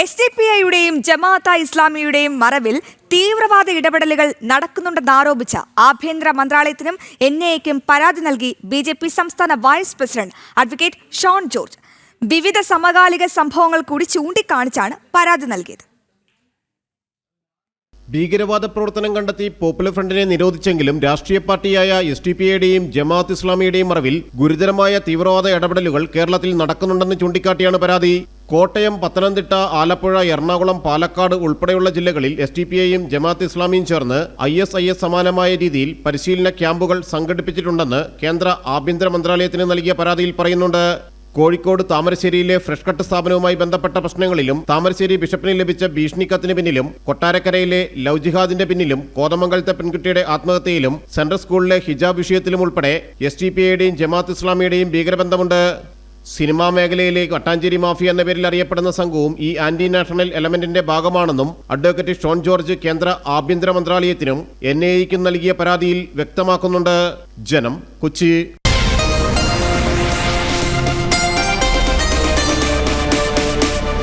S D P ഐയുടെയും ജമാഅത്ത ഇസ്ലാമിയുടെയും മറവിൽ തീവ്രവാദ ഇടപെടലുകൾ നടക്കുന്നുണ്ടെന്നാരോപിച്ച ആഭ്യന്തര മന്ത്രാലയത്തിനും എൻ ഐക്കും പരാതി നൽകി ബി ജെ പി സംസ്ഥാന vice president advocate Shone George. വിവിധ സമകാലിക സംഭവങ്ങൾ കൂടി ചൂണ്ടിക്കാണിച്ചാണ് പരാതി നൽകിയത്. ഭീകരവാദ പ്രവർത്തനം കണ്ടെത്തി പോപ്പുലർ ഫ്രണ്ടിനെ നിരോധിച്ചെങ്കിലും രാഷ്ട്രീയ പാർട്ടിയായ എസ് ഡി പി ഐയുടെയും ജമാഅത്ത് ഇസ്ലാമിയുടെയും മറവിൽ ഗുരുതരമായ തീവ്രവാദ ഇടപെടലുകൾ കേരളത്തിൽ നടക്കുന്നുണ്ടെന്ന് ചൂണ്ടിക്കാട്ടിയാണ് പരാതി. കോട്ടയം പത്തനംതിട്ട ആലപ്പുഴ എറണാകുളം പാലക്കാട് ഉൾപ്പെടെയുള്ള ജില്ലകളിൽ എസ് ഡി പി ഐയും ജമാഅത്ത് ഇസ്ലാമിയും ചേർന്ന് ഐ എസ് ഐ എസ് സമാനമായ രീതിയിൽ പരിശീലന ക്യാമ്പുകൾ സംഘടിപ്പിച്ചിട്ടുണ്ടെന്ന് കേന്ദ്ര ആഭ്യന്തര മന്ത്രാലയത്തിന് നൽകിയ പരാതിയിൽ പറയുന്നുണ്ട്. കോഴിക്കോട് താമരശ്ശേരിയിലെ ഫ്രഷ് കട്ട് സ്ഥാപനവുമായി ബന്ധപ്പെട്ട പ്രശ്നങ്ങളിലും താമരശ്ശേരി ബിഷപ്പിന് ലഭിച്ച ഭീഷണിക്കത്തിന് പിന്നിലും കൊട്ടാരക്കരയിലെ ലവ് ജിഹാദിന്റെ പിന്നിലും കോതമംഗലത്തെ പെൺകുട്ടിയുടെ ആത്മഹത്യയിലും സെൻട്രൽ സ്കൂളിലെ ഹിജാബ് വിഷയത്തിലും ഉൾപ്പെടെ എസ് ടി പി ഐയുടെയും ജമാഅത്ത് ഇസ്ലാമിയുടെയും ഭീകരബന്ധമുണ്ട്. സിനിമാ മേഖലയിലെ വട്ടാഞ്ചേരി മാഫിയ എന്ന പേരിൽ അറിയപ്പെടുന്ന സംഘവും ഈ ആന്റി നാഷണൽ എലമെന്റിന്റെ ഭാഗമാണെന്നും അഡ്വക്കേറ്റ് ഷോൺ ജോർജ് കേന്ദ്ര ആഭ്യന്തര മന്ത്രാലയത്തിനും എൻ നൽകിയ പരാതിയിൽ വ്യക്തമാക്കുന്നുണ്ട്. ജനം കൊച്ചി.